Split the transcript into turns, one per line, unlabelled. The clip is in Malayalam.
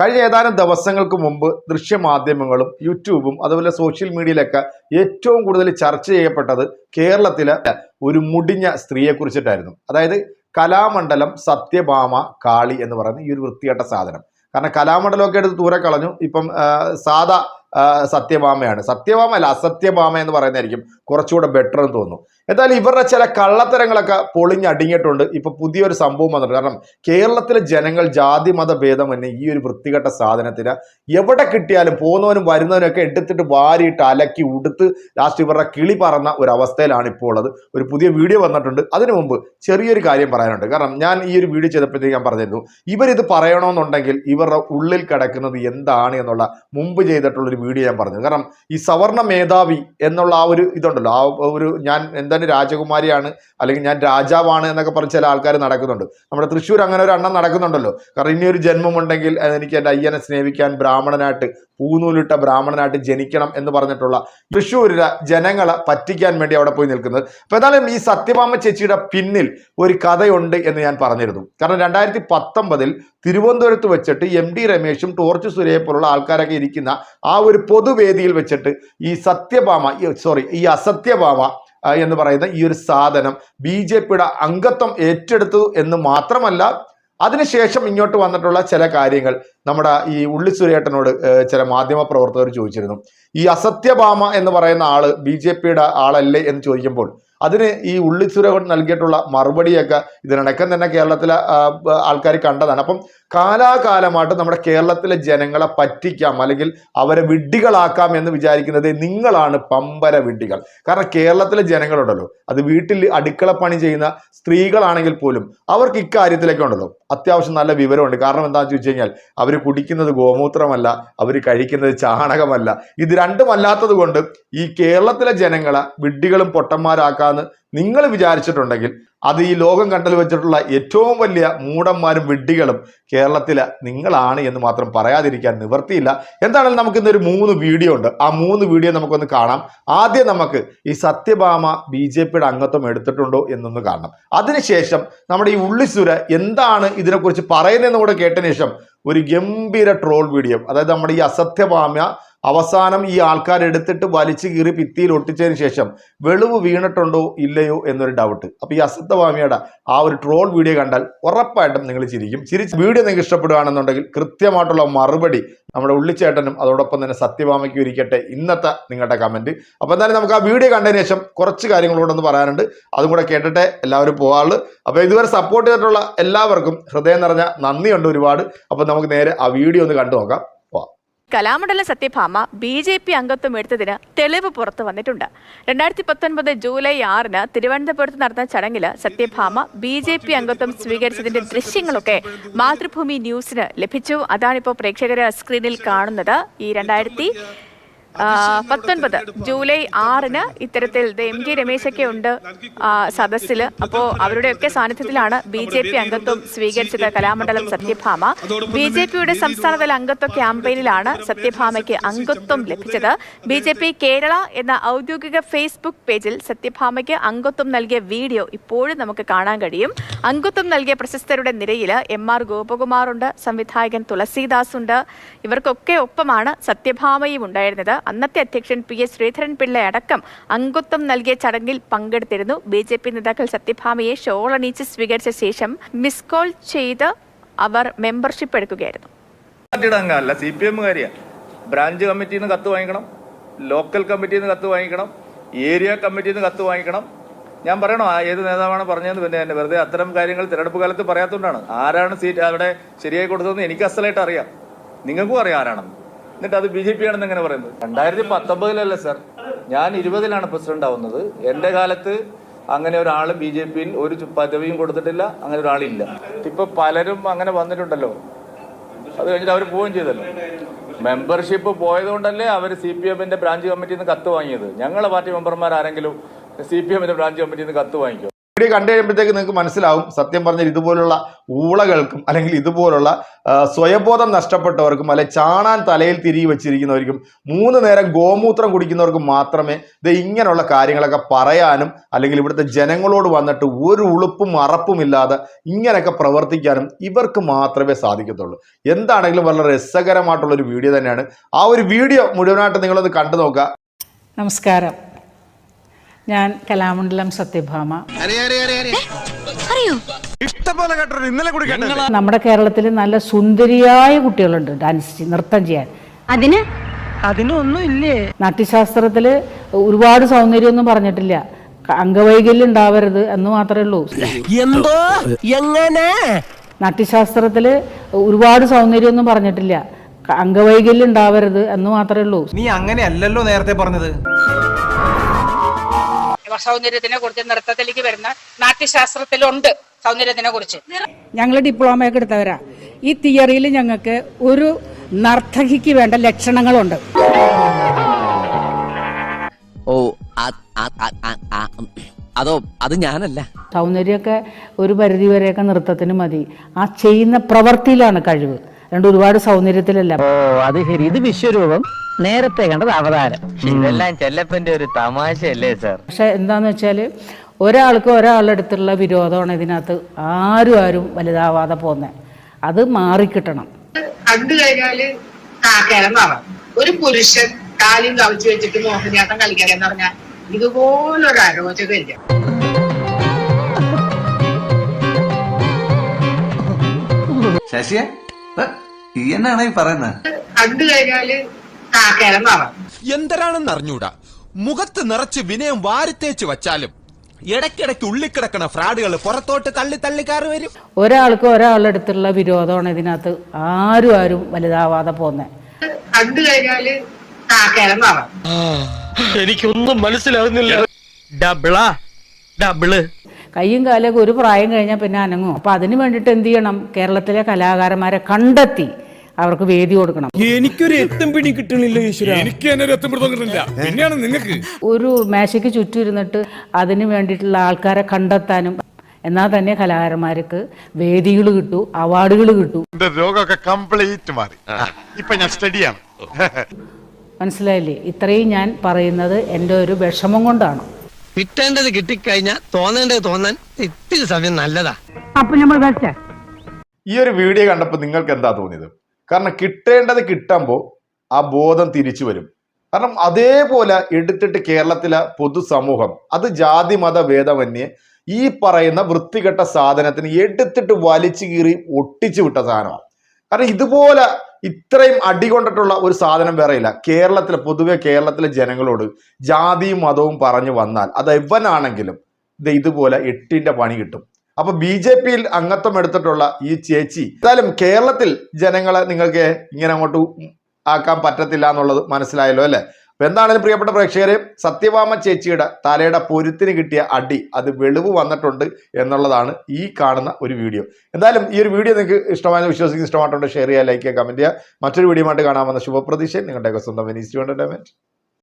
കഴിഞ്ഞ ഏതാനും ദിവസങ്ങൾക്ക് മുമ്പ് ദൃശ്യമാധ്യമങ്ങളും യൂട്യൂബും അതുപോലെ സോഷ്യൽ മീഡിയയിലൊക്കെ ഏറ്റവും കൂടുതൽ ചർച്ച ചെയ്യപ്പെട്ടത് കേരളത്തിലെ ഒരു മുടിഞ്ഞ സ്ത്രീയെ കുറിച്ചിട്ടായിരുന്നു. അതായത് കലാമണ്ഡലം സത്യഭാമ കാളി എന്ന് പറയുന്ന ഈ ഒരു വൃത്തികെട്ട സാധനം. കാരണം കലാമണ്ഡലമൊക്കെ എടുത്ത് ദൂരെ കളഞ്ഞു. ഇപ്പം ആ, സത്യഭാമയാണ്. സത്യഭാമ അല്ല അസത്യഭാമ എന്ന് പറയുന്നതായിരിക്കും കുറച്ചുകൂടെ ബെറ്റർ എന്ന് തോന്നുന്നു. എന്തായാലും ഇവരുടെ ചില കള്ളത്തരങ്ങളൊക്കെ പൊളിഞ്ഞടിങ്ങിയിട്ടുണ്ട് ഇപ്പൊ പുതിയൊരു സംഭവം വന്നിട്ടുണ്ട്. കാരണം കേരളത്തിലെ ജനങ്ങൾ ജാതി മത ഭേദം തന്നെ ഈ ഒരു വൃത്തികെട്ട സാധനത്തിന് എവിടെ കിട്ടിയാലും പോകുന്നവനും വരുന്നവനും ഒക്കെ എടുത്തിട്ട് വാരിയിട്ട് അലക്കി ഉടുത്ത് ലാസ്റ്റ് ഇവരുടെ കിളി പറന്ന ഒരു അവസ്ഥയിലാണ് ഇപ്പോൾ ഉള്ളത്. ഒരു പുതിയ വീഡിയോ വന്നിട്ടുണ്ട്. അതിനു മുമ്പ് ചെറിയൊരു കാര്യം പറയാനുണ്ട്. കാരണം ഞാൻ ഈ ഒരു വീഡിയോ ചെയ്തപ്പോഴത്തേക്ക് ഞാൻ പറഞ്ഞിരുന്നു ഇവരിത് പറയണമെന്നുണ്ടെങ്കിൽ ഇവരുടെ ഉള്ളിൽ കിടക്കുന്നത് എന്താണ് എന്നുള്ള മുമ്പ് ചെയ്തിട്ടുള്ള ഒരു വീഡിയോ ഞാൻ പറഞ്ഞു കാരണം ഈ സവർണ മേധാവി എന്നുള്ള ആ ഒരു ഇതുണ്ടല്ലോ. ആ ഒരു ഞാൻ എന്താണ് രാജകുമാരിയാണ് അല്ലെങ്കിൽ ഞാൻ രാജാവാണ് എന്നൊക്കെ പറഞ്ഞ ചില ആൾക്കാർ നടക്കുന്നുണ്ട്. നമ്മുടെ തൃശ്ശൂർ അങ്ങനെ ഒരു എണ്ണം നടക്കുന്നുണ്ടല്ലോ. കാരണം ഇനിയൊരു ജന്മമുണ്ടെങ്കിൽ എനിക്ക് എന്റെ അയ്യനെ സ്നേഹിക്കാൻ ബ്രാഹ്മണനായിട്ട് പൂനൂലിട്ട ബ്രാഹ്മണനായിട്ട് ജനിക്കണം എന്ന് പറഞ്ഞിട്ടുള്ള തൃശ്ശൂരിലെ ജനങ്ങളെ പറ്റിക്കാൻ വേണ്ടി അവിടെ പോയി നിൽക്കുന്നത്. അപ്പൊ എന്നാലും ഈ സത്യഭാമ ചേച്ചിയുടെ പിന്നിൽ ഒരു കഥയുണ്ട് എന്ന് ഞാൻ പറഞ്ഞിരുന്നു. കാരണം രണ്ടായിരത്തി പത്തൊമ്പതിൽ തിരുവനന്തപുരത്ത് വെച്ചിട്ട് എം ഡി രമേശും ടോർച്ച് സുരയെ പോലുള്ള ആൾക്കാരൊക്കെ ഇരിക്കുന്ന ആ ഒരു പൊതുവേദിയിൽ വെച്ചിട്ട് ഈ സത്യഭാമ സോറി ഈ അസത്യഭാമ എന്ന് പറയുന്ന ഈ ഒരു സാധനം ബി ജെ പിയുടെ അംഗത്വം ഏറ്റെടുത്തു എന്ന് മാത്രമല്ല അതിനുശേഷം ഇങ്ങോട്ട് വന്നിട്ടുള്ള ചില കാര്യങ്ങൾ നമ്മുടെ ഈ ഉള്ളി സുരേട്ടനോട് ചില മാധ്യമ പ്രവർത്തകർ ചോദിച്ചിരുന്നു. ഈ അസത്യഭാമ എന്ന് പറയുന്ന ആൾ ബി ജെ പിയുടെ ആളല്ലേ എന്ന് ചോദിക്കുമ്പോൾ അതിന് ഈ ഉള്ളിസുരകൻ നൽകിയിട്ടുള്ള മറുപടിയൊക്കെ ഇതിനടക്കം തന്നെ കേരളത്തിലെ ആൾക്കാർ കണ്ടതാണ്. അപ്പം കാലാകാലമായിട്ട് നമ്മുടെ കേരളത്തിലെ ജനങ്ങളെ പറ്റിക്കാം അല്ലെങ്കിൽ അവരെ വിഡ്ഢികളാക്കാം എന്ന് വിചാരിക്കുന്നത് നിങ്ങളാണ് പമ്പര വിഡ്ഢികൾ. കാരണം കേരളത്തിലെ ജനങ്ങളുണ്ടല്ലോ അത് വീട്ടിൽ അടുക്കള പണി ചെയ്യുന്ന സ്ത്രീകളാണെങ്കിൽ പോലും അവർക്ക് ഇക്കാര്യത്തിലൊക്കെ ഉണ്ടല്ലോ. അത്യാവശ്യം നല്ല വിവരമുണ്ട്. കാരണം എന്താണെന്ന് ചോദിച്ചു കഴിഞ്ഞാൽ അവർ കുടിക്കുന്നത് ഗോമൂത്രമല്ല അവർ കഴിക്കുന്നത് ചാണകമല്ല. ഇത് രണ്ടുമല്ലാത്തത് കൊണ്ട് ഈ കേരളത്തിലെ ജനങ്ങളെ വിഡ്ഢികളും പൊട്ടന്മാരാക്കാന്ന് നിങ്ങൾ വിചാരിച്ചിട്ടുണ്ടെങ്കിൽ അത് ഈ ലോകം കണ്ടൽ വെച്ചിട്ടുള്ള ഏറ്റവും വലിയ മൂടന്മാരും വിഡ്ഢികളും കേരളത്തിലെ നിങ്ങളാണ് എന്ന് മാത്രം പറയാതിരിക്കാൻ നിവർത്തിയില്ല എന്താണെങ്കിലും നമുക്ക് ഇന്നൊരു മൂന്ന് വീഡിയോ ഉണ്ട്. ആ മൂന്ന് വീഡിയോ നമുക്കൊന്ന് കാണാം. ആദ്യം നമുക്ക് ഈ സത്യഭാമ ബി ജെ പിയുടെ അംഗത്വം എടുത്തിട്ടുണ്ടോ എന്നൊന്ന് കാണണം. അതിനുശേഷം നമ്മുടെ ഈ ഉള്ളിസുര എന്താണ് ഇതിനെക്കുറിച്ച് പറയുന്നതെന്ന് കൂടെ കേട്ടതിന് ശേഷം ഒരു ഗംഭീര ട്രോൾ വീഡിയോ. അതായത് നമ്മുടെ ഈ അസത്യഭാമ അവസാനം ഈ ആൾക്കാർ എടുത്തിട്ട് വലിച്ചു കീറി ഭിത്തിയിൽ ഒട്ടിച്ചതിന് ശേഷം വെളിവ് വീണിട്ടുണ്ടോ ഇല്ലയോ എന്നൊരു ഡൗട്ട് അപ്പൊ ഈ അസത്യഭാമിയുടെ ആ ഒരു ട്രോൾ വീഡിയോ കണ്ടാൽ ഉറപ്പായിട്ടും നിങ്ങൾ ചിരിക്കും. ചിരിച്ച് വീഡിയോ നിങ്ങൾക്ക് ഇഷ്ടപ്പെടുകയാണെന്നുണ്ടെങ്കിൽ കൃത്യമായിട്ടുള്ള മറുപടി നമ്മുടെ ഉള്ളിച്ചേട്ടനും അതോടൊപ്പം തന്നെ സത്യവാമയ്ക്ക് ഇരിക്കട്ടെ ഇന്നത്തെ നിങ്ങളുടെ കമന്റ് അപ്പൊ എന്തായാലും നമുക്ക് ആ വീഡിയോ കണ്ടതിന് ശേഷം കുറച്ച് കാര്യങ്ങളോടൊന്ന് പറയാനുണ്ട്. അതും കൂടെ കേട്ടിട്ട് എല്ലാവരും പോകാറുള്ളൂ അപ്പൊ ഇതുവരെ സപ്പോർട്ട് ചെയ്തിട്ടുള്ള എല്ലാവർക്കും ഹൃദയം നിറഞ്ഞ നന്ദിയുണ്ട് ഒരുപാട്. അപ്പൊ നമുക്ക് നേരെ ആ വീഡിയോ ഒന്ന് കണ്ടു നോക്കാം
Kalamandalam Sathyabhama B J P അംഗത്വം എടുത്തതിന് തെളിവ് പുറത്തു വന്നിട്ടുണ്ട്. രണ്ടായിരത്തി പത്തൊൻപത് ജൂലൈ ആറിന് തിരുവനന്തപുരത്ത് നടന്ന ചടങ്ങിൽ സത്യഭാമ ബി ജെ പി അംഗത്വം സ്വീകരിച്ചതിന്റെ ദൃശ്യങ്ങളൊക്കെ മാതൃഭൂമി ന്യൂസിന് ലഭിച്ചു. അതാണിപ്പോൾ പ്രേക്ഷകരെ സ്ക്രീനിൽ കാണുന്നത്. ഈ രണ്ടായിരത്തി പത്തൊൻപത് ജൂലൈ ആറിന് ഇത്തരത്തിൽ എം ജി രമേശൊക്കെ ഉണ്ട് സദസ്സിൽ അപ്പോൾ അപ്പോ അവരുടെയൊക്കെ സാന്നിധ്യത്തിലാണ് ബി ജെ പി അംഗത്വം സ്വീകരിച്ചത് കലാമണ്ഡലം സത്യഭാമ. ബി ജെ പിയുടെ സംസ്ഥാനതല അംഗത്വ ക്യാമ്പയിനിലാണ് സത്യഭാമയ്ക്ക് അംഗത്വം ലഭിച്ചത്. ബി ജെ പി കേരള എന്ന ഔദ്യോഗിക ഫേസ്ബുക്ക് പേജിൽ സത്യഭാമയ്ക്ക് അംഗത്വം നൽകിയ വീഡിയോ ഇപ്പോഴും നമുക്ക് കാണാൻ കഴിയും. അംഗത്വം നൽകിയ പ്രശസ്തരുടെ നിരയിൽ എം ആർ ഗോപകുമാറുണ്ട് സംവിധായകൻ തുളസീദാസ് ഉണ്ട് ഇവർക്കൊക്കെ ഒപ്പമാണ് സത്യഭാമയും ഉണ്ടായിരുന്നത്. അന്നത്തെ അധ്യക്ഷൻ പി എസ് ശ്രീധരൻപിള്ള അടക്കം അംഗത്വം നൽകിയ ചടങ്ങിൽ പങ്കെടുത്തിരുന്നു. ബി ജെ പി നേതാക്കൾ സത്യഭാമയെ ഷോളണീച്ച് സ്വീകരിച്ച ശേഷം മിസ് കോൾ ചെയ്ത് അവർ മെമ്പർഷിപ്പ് എടുക്കുകയായിരുന്നു.
ബ്രാഞ്ച് കമ്മിറ്റിയിൽ നിന്ന് കത്ത് വാങ്ങിക്കണം ലോക്കൽ കമ്മിറ്റിയിൽ നിന്ന് കത്ത് വാങ്ങിക്കണം ഏരിയ കമ്മിറ്റിയിൽ നിന്ന് കത്ത് വാങ്ങിക്കണം. ഞാൻ പറയണോ ഏത് നേതാവാണ് പറഞ്ഞതെന്ന്? പിന്നെ എന്നെ വെറുതെ അത്തരം കാര്യങ്ങൾ തിരഞ്ഞെടുപ്പ് കാലത്ത് പറയാത്തതുകൊണ്ടാണ് ആരാണ് സീറ്റ് അവിടെ ശരിയായി കൊടുത്തതെന്ന് എനിക്ക് അസലായിട്ട് അറിയാം നിങ്ങൾക്കും അറിയാം ആരാണെന്ന്. എന്നിട്ട് അത് ബി ജെ പി ആണെന്ന് എങ്ങനെ പറയുന്നത്? രണ്ടായിരത്തി പത്തൊമ്പതിലല്ലേ സർ? ഞാൻ ഇരുപതിലാണ് പ്രസിഡന്റ് ആവുന്നത്. എന്റെ കാലത്ത് അങ്ങനെ ഒരാൾ ബി ജെ പിയിൽ ഒരു പദവിയും കൊടുത്തിട്ടില്ല അങ്ങനെ ഒരാളില്ല. ഇപ്പൊ പലരും അങ്ങനെ വന്നിട്ടുണ്ടല്ലോ. അത് കഴിഞ്ഞിട്ട് അവർ പോവുകയും ചെയ്തല്ലോ. മെമ്പർഷിപ്പ് പോയതുകൊണ്ടല്ലേ അവർ സി പി എമ്മിന്റെ ബ്രാഞ്ച് കമ്മിറ്റിയിൽ നിന്ന് കത്ത് വാങ്ങിയത്. ഞങ്ങളെ പാർട്ടി മെമ്പർമാർ ആരെങ്കിലും സി പി എമ്മിന്റെ ബ്രാഞ്ച് കമ്മിറ്റിയിൽ നിന്ന് കത്ത് വാങ്ങിക്കും?
വീഡിയോ കണ്ടു കഴിയുമ്പോഴത്തേക്ക് നിങ്ങൾക്ക് മനസ്സിലാവും. സത്യം പറഞ്ഞാൽ ഇതുപോലുള്ള ഊളകൾക്കും അല്ലെങ്കിൽ ഇതുപോലുള്ള സ്വയബോധം നഷ്ടപ്പെട്ടവർക്കും അല്ലെ ചാണാൻ തലയിൽ തിരികെ വെച്ചിരിക്കുന്നവർക്കും മൂന്ന് നേരം ഗോമൂത്രം കുടിക്കുന്നവർക്കും മാത്രമേ ഇത് ഇങ്ങനെയുള്ള കാര്യങ്ങളൊക്കെ പറയാനും അല്ലെങ്കിൽ ഇവിടുത്തെ ജനങ്ങളോട് വന്നിട്ട് ഒരു ഉളുപ്പും അറപ്പുമില്ലാതെ ഇങ്ങനെയൊക്കെ പ്രവർത്തിക്കാനും ഇവർക്ക് മാത്രമേ സാധിക്കത്തുള്ളൂ. എന്താണെങ്കിലും വളരെ രസകരമായിട്ടുള്ള ഒരു വീഡിയോ തന്നെയാണ്. ആ ഒരു വീഡിയോ മുഴുവനായിട്ട് നിങ്ങളൊന്ന് കണ്ടു നോക്കുക.
നമസ്കാരം. ഞാൻ കലാമണ്ഡലം സത്യഭാമ. നമ്മുടെ കേരളത്തിൽ നല്ല സുന്ദരിയായ കുട്ടികളുണ്ട്. ഡാൻസ് നൃത്തം ചെയ്യാൻ.
അതിന്?
അതിനൊന്നും ഇല്ലേ
നാട്യശാസ്ത്രത്തിൽ ഒരുപാട് സൗന്ദര്യമൊന്നും പറഞ്ഞിട്ടില്ല. അംഗവൈകല്യം ഉണ്ടാവരുത് എന്ന് മാത്രമേ ഉള്ളൂ.
എന്തോ? എങ്ങനെ?
നാട്യശാസ്ത്രത്തിൽ ഒരുപാട് സൗന്ദര്യമൊന്നും പറഞ്ഞിട്ടില്ല. അംഗവൈകല്യം ഉണ്ടാവരുത് എന്ന് മാത്രമേ ഉള്ളൂ.
നീ അങ്ങനെയല്ലല്ലോ നേരത്തെ പറഞ്ഞത്.
സൗന്ദര്യത്തിനെ കുറിച്ച് നൃത്തത്തിലേക്ക് വരുന്ന നാട്യശാസ്ത്രത്തിലുണ്ട് സൗന്ദര്യത്തിനെ കുറിച്ച്.
ഞങ്ങൾ ഡിപ്ലോമയൊക്കെ എടുത്തവരാ. ഈ തിയറിയിൽ ഞങ്ങൾക്ക് ഒരു നർത്തകിക്ക് വേണ്ട ലക്ഷണങ്ങളുണ്ട്.
ഓ അത്- അത്- ഞാനല്ല.
സൗന്ദര്യമൊക്കെ ഒരു പരിധി വരെയൊക്കെ നൃത്തത്തിന് മതി. ആ ചെയ്യുന്ന പ്രവൃത്തിയിലാണ് കഴിവ്. അതുകൊണ്ട് ഒരുപാട് സൗന്ദര്യത്തിലല്ല?
ഓ അത് ശരി. ഇത് വിശ്വരൂപം. നേരത്തെ കണ്ടത് അവതാരം. ഇതെല്ലാം ചെല്ലപ്പന്റെ ഒരു തമാശയല്ലേ സാർ?
പക്ഷെ എന്താന്ന് വെച്ചാൽ ഒരാൾക്ക് ഒരാളുടെ അടുത്തുള്ള വിരോധമാണ് ഇതിനകത്ത് ആരും ആരും വലുതാവാതെ പോകുന്നത് അത് മാറിക്കിട്ടണം.
കണ്ടു കഴിഞ്ഞാൽ ഒരു പുരുഷൻ കാലും കവിച്ചു വെച്ചിട്ട് മോഹിനിയാട്ടം കളിക്കാനെന്ന് പറഞ്ഞാൽ ഇതുപോലൊരു അരോചകമില്ല.
ശശിയെ? ഈ എന്നാണ് ഈ പറയുന്നത്
കണ്ടു കഴിഞ്ഞാൽ കാക്കേലെന്നാണ്
എന്തരാണെന്ന് അറിഞ്ഞൂടാ. മുഖത്ത് നിറച്ച് വിനയം വാരിത്തേച്ച് വച്ചാലും ഇടയ്ക്കിടയ്ക്ക് ഉള്ളിക്കിടക്കണ ഫ്രാഡുകൾ പുറത്തോട്ട് തള്ളി തള്ളിക്കാറ് വരും.
ഒരാൾക്ക് ഒരാളുടെ അടുത്തുള്ള വിരോധമാണ് ഇതിനകത്ത്. ആരും ആരും വലുതാവാതെ പോകുന്നത്
കണ്ടു കഴിഞ്ഞാൽ കാക്കേലെന്നാണ്
എനിക്കൊന്നും മനസ്സിലാകുന്നില്ല ഡബിളാ ഡബിൾ.
കയ്യും കാലൊക്കെ ഒരു പ്രായം കഴിഞ്ഞാൽ പിന്നെ അനങ്ങും. അപ്പം അതിന് വേണ്ടിട്ട് എന്ത് ചെയ്യണം? കേരളത്തിലെ കലാകാരന്മാരെ കണ്ടെത്തി. അവർക്ക് വേദി കൊടുക്കണം.
എനിക്കൊരു എത്തും പിടി കിട്ടണില്ല എനിക്ക് തന്നെ ഒരു എത്തും പിടുത്തം കിട്ടണില്ല പിന്നെയാണ് നിങ്ങൾക്ക്
ഒരു മേശയ്ക്ക് ചുറ്റും ഇരുന്നിട്ട് അതിന് വേണ്ടിയിട്ടുള്ള ആൾക്കാരെ കണ്ടെത്താനും എന്നാൽ തന്നെ കലാകാരന്മാർക്ക് വേദികൾ കിട്ടു അവാർഡുകൾ കിട്ടു.
രോഗമൊക്കെ കംപ്ലീറ്റ് മാറി. ഇപ്പൊ ഞാൻ സ്റ്റഡിയാണ്
മനസ്സിലായില്ലേ? ഇത്രയും ഞാൻ പറയുന്നത് എന്റെ ഒരു വിഷമം കൊണ്ടാണ്.
കിട്ടേണ്ടത് കിട്ടിക്കഴിഞ്ഞാൽ തോന്നേണ്ടത് തോന്നാൻ ഇത്തിരി സമയം നല്ലതാ.
അപ്പൊ നമ്മൾ വെച്ച
ഈ ഒരു വീഡിയോ കണ്ടപ്പോൾ നിങ്ങൾക്ക് എന്താ തോന്നിയത്? കാരണം കിട്ടേണ്ടത് കിട്ടുമ്പോൾ ആ ബോധം തിരിച്ചു വരും. കാരണം അതേപോലെ എടുത്തിട്ട് കേരളത്തിലെ പൊതുസമൂഹം അത് ജാതി മത ഭേദമന്യേ ഈ പറയുന്ന വൃത്തികെട്ട സാധനത്തിന് എടുത്തിട്ട് വലിച്ചു കീറി ഒട്ടിച്ചു വിട്ട സാധനമാണ്. കാരണം ഇതുപോലെ ഇത്രയും അടി കൊണ്ടിട്ടുള്ള ഒരു സാധനം വേറെ ഇല്ല. കേരളത്തിലെ പൊതുവെ കേരളത്തിലെ ജനങ്ങളോട് ജാതിയും മതവും പറഞ്ഞു വന്നാൽ അത് എവനാണെങ്കിലും ഇത് ഇതുപോലെ എട്ടിന്റെ പണി കിട്ടും. അപ്പൊ ബി ജെ പിയിൽ അംഗത്വം എടുത്തിട്ടുള്ള ഈ ചേച്ചി എന്തായാലും കേരളത്തിൽ ജനങ്ങളെ നിങ്ങൾക്ക് ഇങ്ങനെ അങ്ങോട്ട് ആക്കാൻ പറ്റത്തില്ല എന്നുള്ളത് മനസ്സിലായല്ലോ അല്ലെ? അപ്പൊ എന്താണെങ്കിലും പ്രിയപ്പെട്ട പ്രേക്ഷകരെ സത്യവാമ ചേച്ചിയുടെ തലയുടെ പൊരുത്തിന് കിട്ടിയ അടി അത് വെളിവ് വന്നിട്ടുണ്ട് എന്നുള്ളതാണ് ഈ കാണുന്ന ഒരു വീഡിയോ. എന്തായാലും ഈ ഒരു വീഡിയോ നിങ്ങൾക്ക് ഇഷ്ടമായെന്ന് വിശ്വസിക്കുന്ന. ഇഷ്ടമായിട്ടുണ്ട് ഷെയർ ചെയ്യുക ലൈക്ക് ചെയ്യുക കമന്റ് ചെയ്യുക. മറ്റൊരു വീഡിയോ ആയിട്ട് കാണാമെന്ന ശുഭപ്രതീക്ഷ നിങ്ങളുടെയൊക്കെ സ്വന്തം വെനീസ്